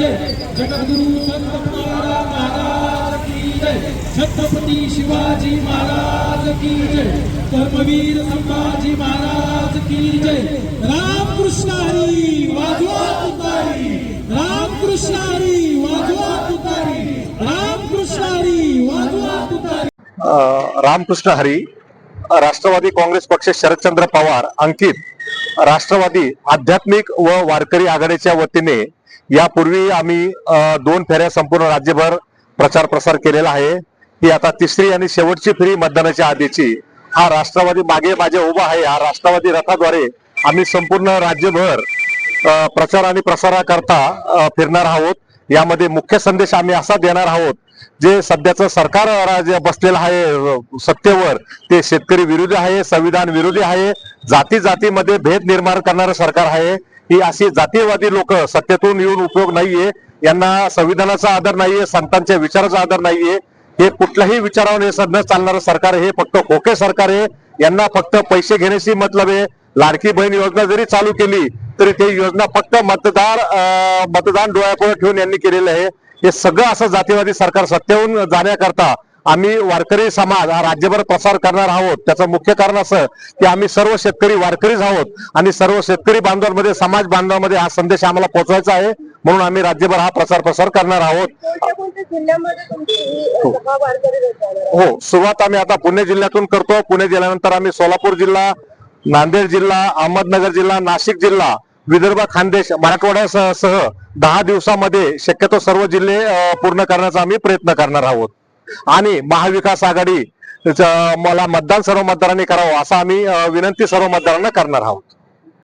जगद्गुरु संत तुकाराम महाराज की जय। छत्रपती शिवाजी महाराज की जय। कर्मवीर संभाजी महाराज की जय। रामकृष्ण हरी वाजवा तुतारी रामकृष्ण हरी वाजवा तुतारी रामकृष्ण हरी वाजवा तुतारी रामकृष्ण हरी राष्ट्रवादी काँग्रेस पक्ष शरदचंद्र पवार अंकित राष्ट्रवादी आध्यात्मिक व वारकरी आघाडीच्या वतीने यापूर्वी आम्ही दोन फेऱ्या संपूर्ण राज्यभर प्रचार प्रसार केलेला आहे. ही आता तिसरी आणि शेवटची फेरी मतदानाच्या आधीची. हा राष्ट्रवादी मागे माझे उभा आहे. हा राष्ट्रवादी रथाद्वारे आम्ही संपूर्ण राज्यभर प्रचार आणि प्रसाराकरता फिरणार आहोत. यामध्ये मुख्य संदेश आम्ही असा देणार आहोत जे सध्याचं सरकार जे बसलेलं आहे सत्तेवर ते शेतकरी विरोधी आहे संविधान विरोधी आहे जाती जातीमध्ये भेद निर्माण करणारं सरकार आहे. ही अशी जातीयवादी लोक सत्तेतून येऊन उपयोग नाहीये. यांना संविधानाचा आदर नाहीये संतांच्या विचाराचा आदर नाहीये. हे कुठल्याही विचारावर हे न चालणारं सरकार हे फक्त खोके सरकार आहे. यांना फक्त पैसे घेण्याशी मतलब आहे. लाडकी बहीण योजना जरी चालू केली तरी ते योजना फक्त मतदार मतदान डोळ्यापुढे ठेवून यांनी केलेलं आहे. हे सगळं असं जातीवादी सरकार सत्तेहून जाण्याकरता आम्ही वारकरी समाज हा राज्यभर प्रसार करणार आहोत. त्याचं मुख्य कारण असं की आम्ही सर्व शेतकरी वारकरीच आहोत आणि सर्व शेतकरी बांधवांमध्ये समाज बांधवांमध्ये हा संदेश आम्हाला पोहोचवायचा आहे. म्हणून आम्ही राज्यभर हा प्रचार प्रसार करणार आहोत. ही? हो. सुरुवात आम्ही आता पुणे जिल्ह्यातून करतो. पुणे जिल्ह्यानंतर आम्ही सोलापूर जिल्हा नांदेड जिल्हा अहमदनगर जिल्हा नाशिक जिल्हा विदर्भ खानदेश मराठवाड्यासह सह दहा दिवसामध्ये शक्यतो सर्व जिल्हे पूर्ण करण्याचा आम्ही प्रयत्न करणार आहोत. आणि महाविकास आघाडी च- मला मतदान सर्व मतदारांनी करावं असं आम्ही विनंती सर्व मतदारांना करणार आहोत.